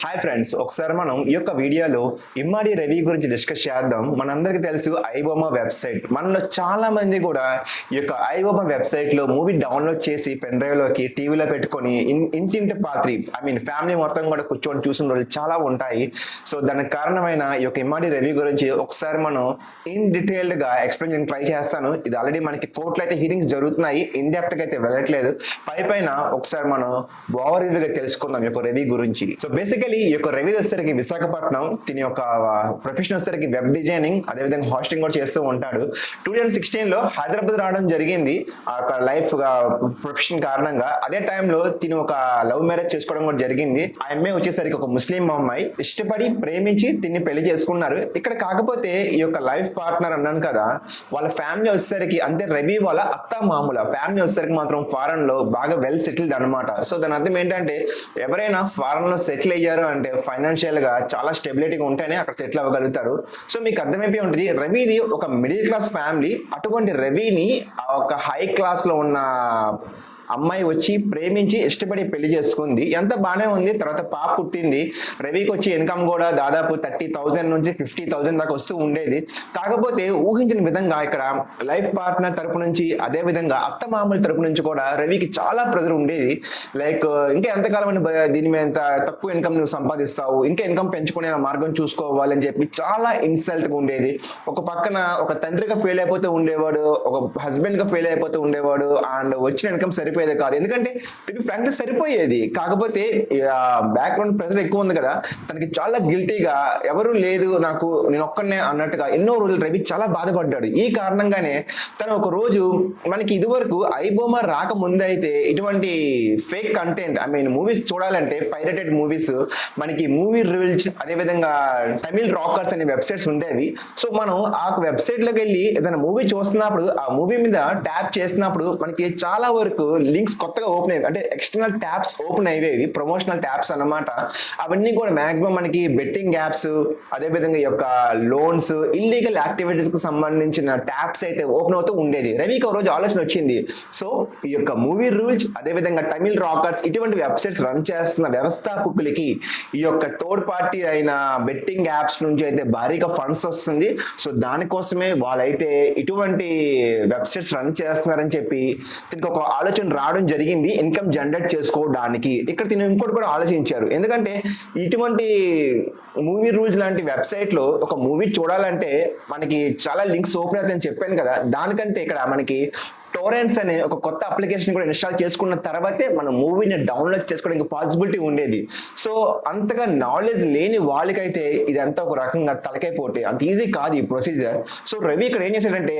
Hi friends ఒకసారి మనం ఈ యొక్క వీడియోలో ఇమ్మాడి రవి గురించి డిస్కస్ చేద్దాం. మనందరికీ తెలుసు ఐబొమ్మ వెబ్సైట్ మనలో చాలా మంది కూడా ఈ యొక్క ఐబొమ్మ వెబ్సైట్లో మూవీ డౌన్లోడ్ చేసి పెన్ డ్రైవ్లోకి టీవీలో పెట్టుకొని ఇన్- ఇంటింటి పాత్రి ఐ మీన్ ఫ్యామిలీ మొత్తం కూడా కూర్చొని చూసిన రోజులు చాలా ఉంటాయి. సో దానికి కారణమైన ఈ యొక్క ఇమ్మాడి రవి గురించి ఒకసారి మనం ఇన్ డీటెయిల్డ్గా ఎక్స్ప్లెయిన్ చేయడానికి ట్రై చేస్తాను. ఇది ఆల్రెడీ మనకి కోర్టులో అయితే హీరింగ్స్ జరుగుతున్నాయి. ఇన్గా అయితే వెళ్ళట్లేదు. పై పైన ఒకసారి మనం ఓవర్గా తెలుసుకుందాం ఈ యొక్క రవి గురించి. సో బేసికలీ ఈ యొక్క రవి వచ్చేసరికి విశాఖపట్నం దీని యొక్క ప్రొఫెషన్ వచ్చేసరికి వెబ్ డిజైనింగ్ అదేవిధంగా హాస్టింగ్ కూడా చేస్తూ ఉంటాడు. టూ థౌజండ్ సిక్స్టీన్లో హైదరాబాద్ రావడం జరిగింది. ఆ యొక్క లైఫ్ ప్రొఫెషన్ కారణంగా. అదే టైంలో తిని ఒక లవ్ మ్యారేజ్ చేసుకోవడం కూడా జరిగింది. ఆ అమ్మాయి వచ్చేసరికి ఒక ముస్లిం అమ్మాయి. ఇష్టపడి ప్రేమించి దీన్ని పెళ్ళి చేసుకున్నారు. ఇక్కడ కాకపోతే ఈ యొక్క లైఫ్ పార్ట్నర్ అన్నాను కదా వాళ్ళ ఫ్యామిలీ వచ్చేసరికి అంటే రవి వాళ్ళ అత్త మామూల. ఫ్యామిలీ వచ్చేసరికి మాత్రం ఫారెన్లో బాగా వెల్ సెటిల్డ్ అనమాట సో దాని అర్థం ఏంటంటే ఎవరైనా ఫారెన్లో సెటిల్ అయ్యారు అంటే ఫైనాన్షియల్గా చాలా స్టెబిలిటీగా ఉంటేనే అక్కడ సెటిల్ అవ్వగలుగుతారు. సో మీకు అర్థమైపోయి ఉంటుంది రవిది ఒక మిడిల్ క్లాస్ ఫ్యామిలీ అటువంటి రవిని ఆ ఒక హై క్లాస్లో ఉన్న అమ్మాయి వచ్చి ప్రేమించి ఇష్టపడి పెళ్ళి చేసుకుంది. ఎంత బాగానే ఉంది. తర్వాత పాప పుట్టింది. రవికి వచ్చి ఇన్కమ్ కూడా దాదాపు థర్టీ థౌజండ్ నుంచి ఫిఫ్టీ థౌజండ్ దాకా వస్తూ ఉండేది. కాకపోతే ఊహించిన విధంగా ఇక్కడ లైఫ్ పార్ట్నర్ తరపు నుంచి అదే విధంగా అత్త మామూలు తరపు నుంచి కూడా రవికి చాలా ప్రెజర్ ఉండేది. లైక్ ఇంకా ఎంతకాలం అని దీని మీద ఎంత తక్కువ ఇన్కమ్ నువ్వు సంపాదిస్తావు? ఇంకా ఇన్కమ్ పెంచుకునే మార్గం చూసుకోవాలని చెప్పి చాలా ఇన్సల్ట్గా ఉండేది. ఒక పక్కన ఒక తండ్రిగా ఫెయిల్ అయిపోతూ ఉండేవాడు ఒక హస్బెండ్గా ఫెయిల్ అయిపోతూ ఉండేవాడు అండ్ వచ్చిన ఇన్కమ్ సరిపోయేది కాదు. ఎందుకంటే ఫ్రాంక్ సరిపోయేది. కాకపోతే బ్యాక్గ్రౌండ్ ప్రెషర్ ఎక్కువ ఉంది కదా. తనకి చాలా గిల్టీగా ఎవరు లేదు నాకు నేను ఒక్కనే అన్నట్టుగా ఎన్నో రోజులు రవి చాలా బాధపడ్డాడు. ఈ కారణంగానే తను ఒక రోజు మనకి ఇదివరకు ఐబొమ్మ రాకముందు అయితే ఇటువంటి fake content I mean movies చూడాలంటే పైరేటెడ్ మూవీస్ మనకి మూవీ రివిల్స్ అదేవిధంగా తమిళ్ రాకర్స్ అనే వెబ్సైట్స్ ఉండేవి. సో మనం ఆ వెబ్సైట్లోకి వెళ్ళి ఏదైనా మూవీ చూస్తున్నప్పుడు ఆ మూవీ మీద ట్యాప్ చేసినప్పుడు మనకి చాలా వరకు లింక్స్ కొత్తగా ఓపెన్ అయ్యాయి. అంటే ఎక్స్టర్నల్ ట్యాబ్స్ ఓపెన్ అయ్యేవి ప్రమోషనల్ ట్యాబ్స్ అన్నమాట. అవన్నీ కూడా మాక్సిమం మనకి బెట్టింగ్ యాప్స్ అదేవిధంగా ఈ యొక్క లోన్స్ ఇల్లీగల్ యాక్టివిటీస్కు సంబంధించిన ట్యాబ్స్ అయితే ఓపెన్ అవుతూ ఉండేది. రవికి ఒక రోజు ఆలోచన వచ్చింది. సో ఈ యొక్క మూవీ రూల్స్ అదేవిధంగా తమిళ్ రాకర్స్ ఇటువంటి వెబ్సైట్స్ రన్ చేస్తున్న వ్యవస్థాపకులకి ఈ యొక్క థర్డ్ పార్టీ అయిన బెట్టింగ్ యాప్స్ నుంచి అయితే భారీగా ఫండ్స్ వస్తుంది. సో దానికోసమే వాళ్ళైతే ఇటువంటి వెబ్సైట్స్ రన్ చేస్తున్నారని చెప్పి దీనికి ఒక ఆలోచన రావడం జరిగింది. ఇన్కమ్ జనరేట్ చేసుకోవడానికి. ఇక్కడ తిన ఇంకోటి కూడా ఆలోచించారు. ఎందుకంటే ఇటువంటి మూవీ రూల్స్ లాంటి వెబ్సైట్లో ఒక మూవీ చూడాలంటే మనకి చాలా లింక్స్ ఓపెన్ అవుతాయని చెప్పాను కదా. దానికంటే ఇక్కడ మనకి టోరెంట్స్ అనే ఒక కొత్త అప్లికేషన్ కూడా ఇన్స్టాల్ చేసుకున్న తర్వాతే మనం మూవీని డౌన్లోడ్ చేసుకోవడానికి పాసిబిలిటీ ఉండేది. సో అంతగా నాలెడ్జ్ లేని వాళ్ళకైతే ఇదంతా ఒక రకంగా తలకైపోతే అంత ఈజీ కాదు ఈ ప్రొసీజర్ సో రవి ఇక్కడ ఏం చేశాడంటే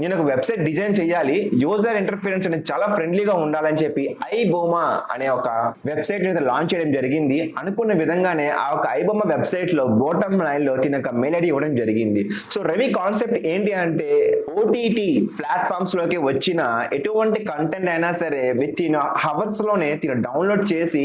నేను ఒక వెబ్సైట్ డిజైన్ చేయాలి యూజర్ ఇంటర్ఫిరెన్స్ అనేది చాలా ఫ్రెండ్లీగా ఉండాలని చెప్పి ఐబొమా అనే ఒక వెబ్సైట్ అయితే లాంచ్ చేయడం జరిగింది. అనుకున్న విధంగానే ఆ ఒక ఐబొమ్మ వెబ్సైట్లో బోటమ్ లైన్లో తిన మెయిల్ ఐడి ఇవ్వడం జరిగింది. సో రవి కాన్సెప్ట్ ఏంటి అంటే ఓటీటీ ప్లాట్ఫామ్స్లోకి వచ్చిన ఎటువంటి కంటెంట్ అయినా సరే విత్ ఇన్ హవర్స్లోనే తిన డౌన్లోడ్ చేసి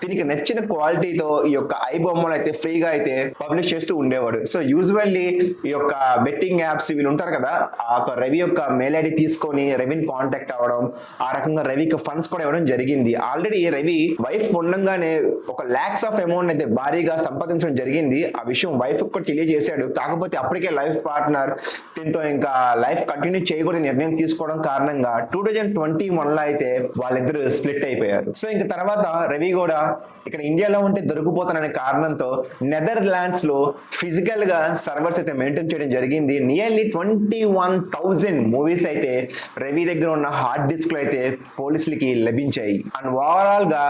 దీనికి నచ్చిన క్వాలిటీతో ఈ యొక్క ఐ బొమ్మలు అయితే ఫ్రీగా అయితే పబ్లిష్ చేస్తూ ఉండేవాడు. సో యూజువల్లీ ఈ యొక్క బెట్టింగ్ యాప్స్ వీళ్ళు ఉంటారు కదా ఆ యొక్క రవి యొక్క మెయిల్ ఐడి తీసుకొని రవిని కాంటాక్ట్ అవ్వడం ఆ రకంగా రవికి ఫండ్స్ కూడా ఇవ్వడం జరిగింది. ఆల్రెడీ రవి వైఫ్ ఉండగానే ఒక ల్యాక్స్ ఆఫ్ అమౌంట్ అయితే భారీగా సంపాదించడం జరిగింది. ఆ విషయం వైఫ్ కూడా తెలియజేశాడు. కాకపోతే అప్పటికే లైఫ్ పార్ట్నర్ దీంతో ఇంకా లైఫ్ కంటిన్యూ చేయకూడదు నిర్ణయం తీసుకోవడం కారణం కారణంగా టూ థౌజండ్ ట్వంటీ వన్లో అయితే వాళ్ళిద్దరు స్ప్లిట్ అయిపోయారు. సో ఇంక తర్వాత రవి కూడా ఇక్కడ ఇండియాలో ఉంటే దొరికిపోతాననే కారణంతో నెదర్లాండ్స్లో ఫిజికల్గా సర్వర్స్ అయితే మెయింటైన్ చేయడం జరిగింది. Nearly twenty one thousand movies అయితే రవి దగ్గర ఉన్న హార్డ్ డిస్క్లో అయితే పోలీసులకి లభించాయి. అండ్ ఓవరాల్గా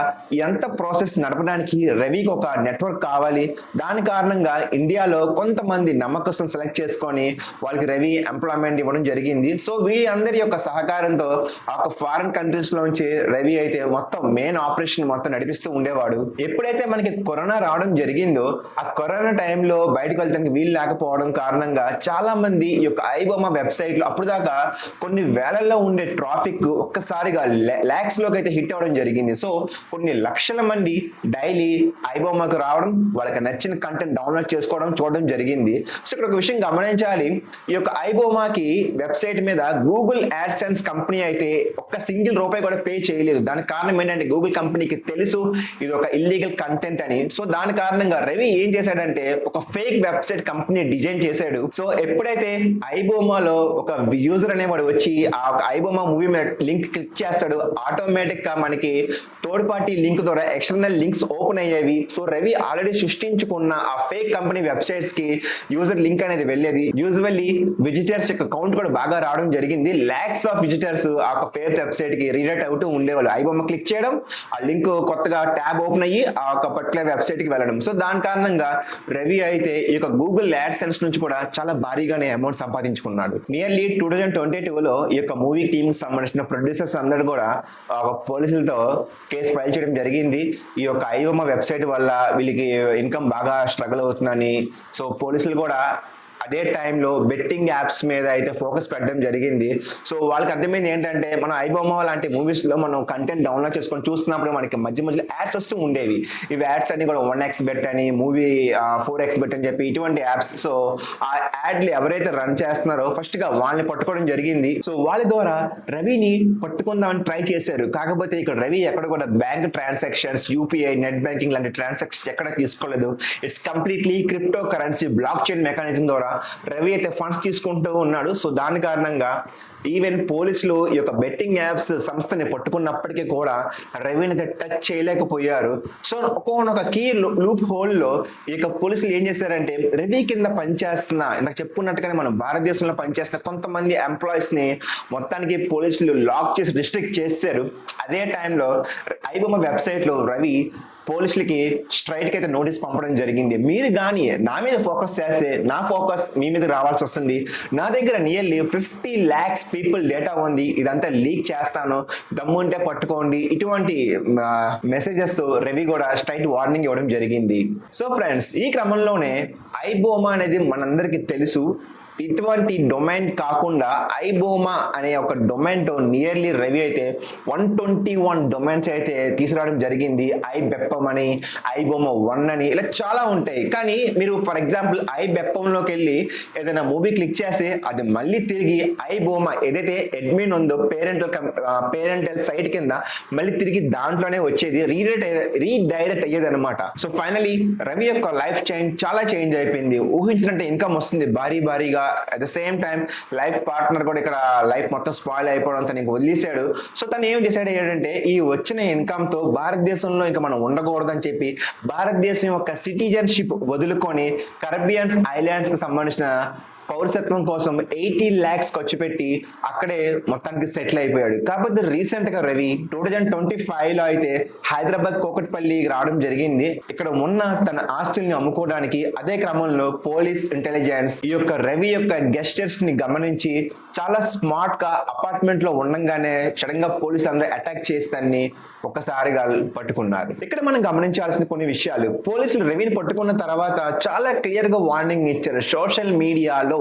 ఎంత ప్రాసెస్ నడపడానికి రవికి ఒక నెట్వర్క్ కావాలి దాని కారణంగా ఇండియాలో కొంతమంది నమ్మకస్తులు సెలెక్ట్ చేసుకొని వాళ్ళకి రవి ఎంప్లాయ్మెంట్ ఇవ్వడం జరిగింది. సో వీళ్ళందరి యొక్క సహకారం సహకారంతో ఆ యొక్క ఫారిన్ కంట్రీస్ లోంచి రవి అయితే మొత్తం మెయిన్ ఆపరేషన్ మొత్తం నడిపిస్తూ ఉండేవాడు. ఎప్పుడైతే మనకి కరోనా రావడం జరిగిందో ఆ కరోనా టైంలో బయటకు వెళ్తానికి వీలు లేకపోవడం కారణంగా చాలా మంది ఈ యొక్క ఐబొమ్మ వెబ్సైట్లో అప్పుడు దాకా కొన్ని వేలల్లో ఉండే ట్రాఫిక్ ఒక్కసారిగా ల్యాక్స్లోకి అయితే హిట్ అవ్వడం జరిగింది. సో కొన్ని లక్షల మంది డైలీ ఐబొమ్మకు రావడం వాళ్ళకి నచ్చిన కంటెంట్ డౌన్లోడ్ చేసుకోవడం చూడడం జరిగింది. సో ఇక్కడ ఒక విషయం గమనించాలి. ఈ యొక్క ఐబోమాకి వెబ్సైట్ మీద గూగుల్ యాడ్సెన్స్ ఇన్సూరెన్స్ కంపెనీ అయితే ఒక్క సింగిల్ రూపాయి కూడా పే చేయలేదు. దాని కారణం ఏంటంటే గూగుల్ కంపెనీకి తెలుసు ఇది ఒక ఇల్లీగల్ కంటెంట్ అని. సో దాని కారణంగా రవి ఏం చేశాడంటే ఒక ఫేక్ వెబ్సైట్ కంపెనీ డిజైన్ చేశాడు. సో ఎప్పుడైతే ఐబోమాలో ఒక యూజర్ అనేవాడు వచ్చి ఆ ఐబోమా మూవీ మీద లింక్ క్లిక్ చేస్తాడు ఆటోమేటిక్గా మనకి థర్డ్ పార్టీ లింక్ ద్వారా ఎక్స్టర్నల్ లింక్స్ ఓపెన్ అయ్యేవి. సో రవి ఆల్రెడీ సృష్టించుకున్న ఆ ఫేక్ కంపెనీ వెబ్సైట్స్కి యూజర్ లింక్ అనేది వెళ్ళేది. యూజువల్లీ విజిటర్స్ యొక్క కౌంట్ కూడా బాగా రావడం జరిగింది. లాక్స్ ఆఫ్ విజిటర్స్ ఆ ఫేత్ వెబ్సైట్కి రీడైట్ అవుతూ ఉండేవాళ్ళు. ఐబొమ్మ క్లిక్ చేయడం ఆ లింక్ కొత్తగా ట్యాబ్ ఓపెన్ అయ్యి ఆ ఒక పర్టికులర్ వెబ్సైట్కి వెళ్ళడం. సో దాని కారణంగా రవి అయితే ఈ యొక్క గూగుల్ యాడ్ సెన్స్ నుంచి కూడా చాలా భారీగానే అమౌంట్ సంపాదించుకున్నాడు. నియర్లీ టూ థౌజండ్ ట్వంటీ లో ఈ యొక్క మూవీ టీమ్ సంబంధించిన ప్రొడ్యూసర్స్ అందరూ కూడా ఒక పోలీసులతో కేసు ఫైల్ చేయడం జరిగింది. ఈ యొక్క ఐఓమ వెబ్సైట్ వల్ల వీళ్ళకి ఇన్కమ్ బాగా స్ట్రగుల్ అవుతుందని. సో పోలీసులు కూడా అదే టైంలో బెట్టింగ్ యాప్స్ మీద అయితే ఫోకస్ పెట్టడం జరిగింది. సో వాళ్ళకి అర్థమైంది ఏంటంటే మనం ఐబొమ్మ లాంటి మూవీస్లో మనం కంటెంట్ డౌన్లోడ్ చేసుకొని చూస్తున్నప్పుడు మనకి మధ్య మధ్యలో యాడ్స్ వస్తూ ఉండేవి. ఇవి యాడ్స్ అన్ని కూడా వన్ ఎక్స్ బెట్ అని మూవీ ఫోర్ ఎక్స్ బెట్ అని చెప్పి ఇటువంటి యాప్స్ సో ఆ యాడ్లు ఎవరైతే రన్ చేస్తున్నారో ఫస్ట్గా వాళ్ళని పట్టుకోవడం జరిగింది. సో వాళ్ళ ద్వారా రవిని పట్టుకుందామని ట్రై చేశారు. కాకపోతే ఇక్కడ రవి ఎక్కడ కూడా bank transactions UPI net banking లాంటి ట్రాన్సాక్షన్స్ ఎక్కడ తీసుకోలేదు. It's completely cryptocurrency blockchain mechanism ద్వారా రవి అయితే ఫండ్స్ తీసుకుంటూ ఉన్నాడు. సో దాని కారణంగా ఈవెన్ పోలీసులు ఈ యొక్క బెట్టింగ్ యాప్స్ సంస్థని పట్టుకున్నప్పటికీ కూడా రవిని అయితే టచ్ చేయలేకపోయారు. సో ఒక్కొక్క కీ లూప్ హోల్లో ఈ యొక్క పోలీసులు ఏం చేశారంటే రవి కింద పనిచేస్తున్న ఇందాక చెప్పుకున్నట్టుగానే మనం భారతదేశంలో పనిచేస్తున్న కొంతమంది ఎంప్లాయీస్ని మొత్తానికి పోలీసులు లాక్ చేసి రిస్ట్రిక్ట్ చేశారు అదే టైంలో ఐబొమ్మ వెబ్సైట్లో రవి పోలీసులకి స్ట్రైట్కి అయితే నోటీస్ పంపడం జరిగింది. మీరు కానీ నా మీద ఫోకస్ చేస్తే నా ఫోకస్ మీ మీద రావాల్సి వస్తుంది. నా దగ్గర nearly fifty lakhs people data ఉంది. ఇదంతా లీక్ చేస్తాను. దమ్ముంటే పట్టుకోండి. ఇటువంటి మెసేజెస్తో రవి కూడా స్ట్రైట్ వార్నింగ్ ఇవ్వడం జరిగింది. సో ఫ్రెండ్స్ ఈ క్రమంలోనే ఐబోమా అనేది మనందరికీ తెలుసు. ఇటువంటి డొమైన్ కాకుండా ఐబోమా అనే ఒక డొమైన్తో నియర్లీ రవి అయితే వన్ ట్వంటీ వన్ డొమైన్స్ అయితే తీసుకురావడం జరిగింది. ఐ బెప్పం అని ఐబోమా వన్ అని ఇలా చాలా ఉంటాయి. కానీ మీరు ఫర్ ఎగ్జాంపుల్ ఐ బెప్పంలోకి వెళ్ళి ఏదైనా మూవీ క్లిక్ చేస్తే అది మళ్ళీ తిరిగి ఐబోమా ఏదైతే అడ్మిన్ ఉందో పేరెంటల్ పేరెంటల్ సైట్ కింద మళ్ళీ తిరిగి దాంట్లోనే వచ్చేది. రీడైరెక్ట్ రీడైరెక్ట్ అయ్యేది అనమాట సో ఫైనలీ రవి యొక్క లైఫ్ చేంజ్ చాలా చేంజ్ అయిపోయింది. ఊహించినట్టు ఇన్కమ్ వస్తుంది. భారీ భారీగా at the same time life partner కూడా ఇక్కడ లైఫ్ మొత్తం స్పాయిల్ అయిపోవడం తనకి వదిలేశాడు. సో తను ఏం డిసైడ్ అయ్యాడంటే ఈ వచ్చిన ఇన్కమ్తో భారతదేశంలో ఇంకా మనం ఉండకూడదని చెప్పి భారతదేశం యొక్క సిటిజన్షిప్ వదులుకొని కరబియన్స్ ఐలాండ్స్కి సంబంధించిన పౌరసత్వం కోసం ఎయిటీ ల్యాక్స్ ఖర్చు పెట్టి అక్కడే మొత్తానికి సెటిల్ అయిపోయాడు. కాకపోతే రీసెంట్గా రవి టూ థౌజండ్ ట్వంటీ ఫైవ్లో అయితే హైదరాబాద్ కోకట్పల్లి రావడం జరిగింది. ఇక్కడ ఉన్న తన ఆస్తుల్ని అమ్ముకోవడానికి అదే క్రమంలో పోలీస్ ఇంటెలిజెన్స్ ఈ యొక్క రవి యొక్క గెస్టర్స్ని గమనించి చాలా స్మార్ట్గా అపార్ట్మెంట్లో ఉండంగానే సడన్గా పోలీసులు అందరూ అటాక్ చేస్తాన్ని ఒక్కసారిగా పట్టుకున్నారు. ఇక్కడ మనం గమనించాల్సిన కొన్ని విషయాలు. పోలీసులు రవిని పట్టుకున్న తర్వాత చాలా క్లియర్గా వార్నింగ్ ఇచ్చారు. సోషల్ మీడియాలో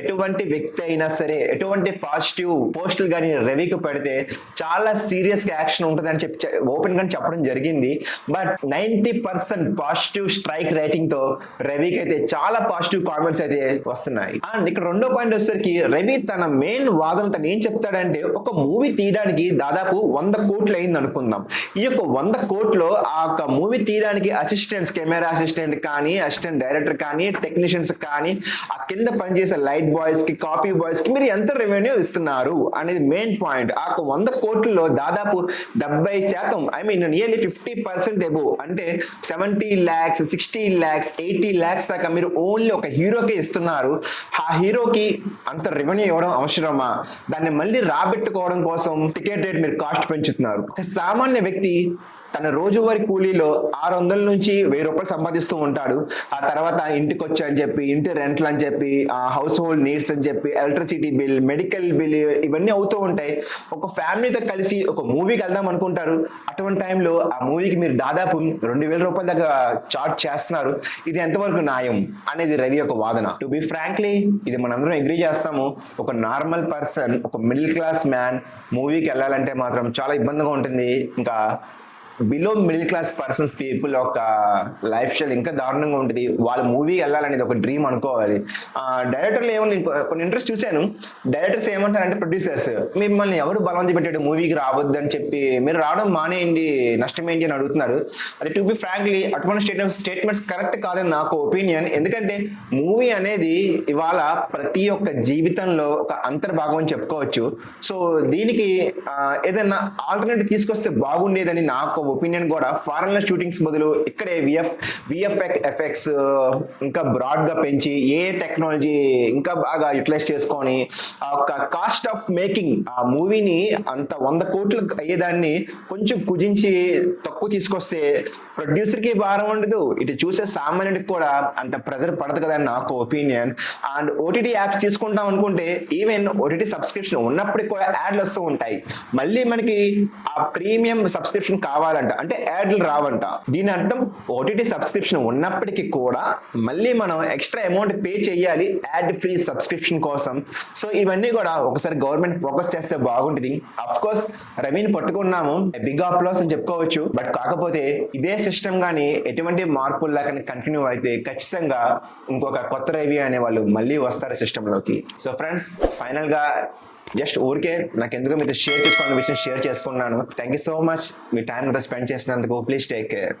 ఎటువంటి వ్యక్తి అయినా సరే ఎటువంటి పాజిటివ్ పోస్టులు కానీ రవికి పెడితే చాలా సీరియస్ యాక్షన్ ఉంటుందని చెప్పి ఓపెన్గా చెప్పడం జరిగింది. But ninety percent positive strike రేటింగ్తో రవికి అయితే చాలా పాజిటివ్ కామెంట్స్ అయితే వస్తున్నాయి. అండ్ ఇక్కడ రెండో పాయింట్ వచ్చేసరికి రవి తన మెయిన్ వాదన తను ఏం చెప్తాడంటే ఒక మూవీ తీయడానికి దాదాపు వంద కోట్లు అయింది అనుకుందాం. ఈ యొక్క వంద కోట్లు ఆ యొక్క మూవీ తీయడానికి అసిస్టెంట్స్ కెమెరా అసిస్టెంట్ కానీ అసిస్టెంట్ డైరెక్టర్ కానీ టెక్నీషియన్స్ కానీ ఆ కింద చేసే లైట్ బాయ్స్కి కాపీ బాయ్స్కి మీరు ఎంత రెవెన్యూ ఇస్తున్నారు అనేది మెయిన్ పాయింట్ ఆ వంద కోట్లలో దాదాపు డెబ్బై శాతం I mean nearly fifty percent above అంటే seventy lakhs sixty lakhs eighty lakhs దాకా మీరు ఓన్లీ ఒక హీరోకి ఇస్తున్నారు. ఆ హీరోకి అంత రెవెన్యూ ఇవ్వడం అవసరమా? దాన్ని మళ్ళీ రాబెట్టుకోవడం కోసం టికెట్ రేట్ మీరు కాస్ట్ పెంచుతున్నారు. ఒక సామాన్య వ్యక్తి తన రోజువారి కూలీలో ఆరు వందల నుంచి వెయ్యి రూపాయలు సంపాదిస్తూ ఉంటాడు. ఆ తర్వాత ఇంటికి వచ్చి అని చెప్పి ఇంటి రెంట్లు అని చెప్పి ఆ హౌస్ హోల్డ్ నీడ్స్ అని చెప్పి ఎలక్ట్రిసిటీ బిల్ మెడికల్ బిల్ ఇవన్నీ అవుతూ ఉంటాయి. ఒక ఫ్యామిలీతో కలిసి ఒక మూవీకి వెళ్దాం అనుకుంటారు. అటువంటి టైంలో ఆ మూవీకి మీరు దాదాపు రెండు వేల రూపాయల దాకా చార్జ్ చేస్తున్నారు. ఇది ఎంతవరకు న్యాయం అనేది రవి యొక్క వాదన. టు బి ఫ్రాంక్లీ ఇది మనందరం అగ్రీ చేస్తాము. ఒక నార్మల్ పర్సన్ ఒక మిడిల్ క్లాస్ మ్యాన్ మూవీకి వెళ్ళాలంటే మాత్రం చాలా ఇబ్బందిగా ఉంటుంది. ఇంకా below middle class persons people ఒక లైఫ్ స్టైల్ ఇంకా దారుణంగా ఉంటుంది. వాళ్ళ మూవీ వెళ్ళాలనేది ఒక డ్రీమ్ అనుకోవాలి. డైరెక్టర్లు ఏమన్నా కొన్ని ఇంట్రెస్ట్ చూశాను. డైరెక్టర్స్ ఏమంటారంటే ప్రొడ్యూసర్స్ మిమ్మల్ని ఎవరు బలవంతి పెట్టాడు మూవీకి రావద్దు అని చెప్పి మీరు రావడం మానేయండి నష్టం ఏంటి అని అడుగుతున్నారు. అది టు బి ఫ్రాంక్లీ అటువంటి స్టేట్మెంట్ స్టేట్మెంట్స్ కరెక్ట్ కాదని నాకు ఒపీనియన్ ఎందుకంటే మూవీ అనేది ఇవాళ ప్రతి ఒక్క జీవితంలో ఒక అంతర్భాగం అని చెప్పుకోవచ్చు. సో దీనికి ఏదైనా ఆల్టర్నేటివ్ తీసుకొస్తే బాగుండేదని నాకు ఒపీనియన్ కూడా ఫారెన్లో షూటింగ్స్ బదులు ఇక్కడే విఎఫ్ విఎఫ్ఎక్ ఎఫెక్ట్స్ ఇంకా బ్రాడ్గా పెంచి ఏ టెక్నాలజీ ఇంకా బాగా యూటిలైజ్ చేసుకొని ఆ కాస్ట్ ఆఫ్ మేకింగ్ ఆ మూవీని అంత వంద కోట్లు అయ్యేదాన్ని కొంచెం కుదించి తక్కువ తీసుకొస్తే ప్రొడ్యూసర్కి భారం ఉండదు. ఇటు చూసే సామాన్యుడికి కూడా అంత ప్రెజర్ పడదు కదా నాకు ఒపీనియన్. అండ్ ఓటీటీ యాప్స్ తీసుకుంటాం అనుకుంటే ఈవెన్ ఓటీటీ సబ్స్క్రిప్షన్ ఉన్నప్పటికి కూడా యాడ్లు వస్తూ ఉంటాయి. మళ్ళీ మనకి ఆ ప్రీమియం సబ్స్క్రిప్షన్ కావాలంట. అంటే యాడ్లు రావంట. దీని అర్థం ఓటీటీ సబ్స్క్రిప్షన్ ఉన్నప్పటికీ కూడా మళ్ళీ మనం ఎక్స్ట్రా అమౌంట్ పే చేయాలి యాడ్ ఫ్రీ సబ్స్క్రిప్షన్ కోసం. సో ఇవన్నీ కూడా ఒకసారి గవర్నమెంట్ ఫోకస్ చేస్తే బాగుంటుంది. అఫ్ కోర్స్ రవిని పట్టుకున్నాము. బిగ్ అప్లాస్ అని చెప్పుకోవచ్చు. బట్ కాకపోతే ఇదే సిస్టమ్ కానీ ఎటువంటి మార్పులు లేకుండా కంటిన్యూ అయితే ఖచ్చితంగా ఇంకొక కొత్త రవి అనే వాళ్ళు మళ్ళీ వస్తారు సిస్టంలోకి. సో ఫ్రెండ్స్ ఫైనల్గా జస్ట్ ఊరికే నాకు ఎందుకు మీతో షేర్ చేసుకోవాలన్న విషయం షేర్ చేసుకున్నాను. థ్యాంక్ యూ సో మచ్ మీ టైం స్పెండ్ చేసినందుకు. Please take care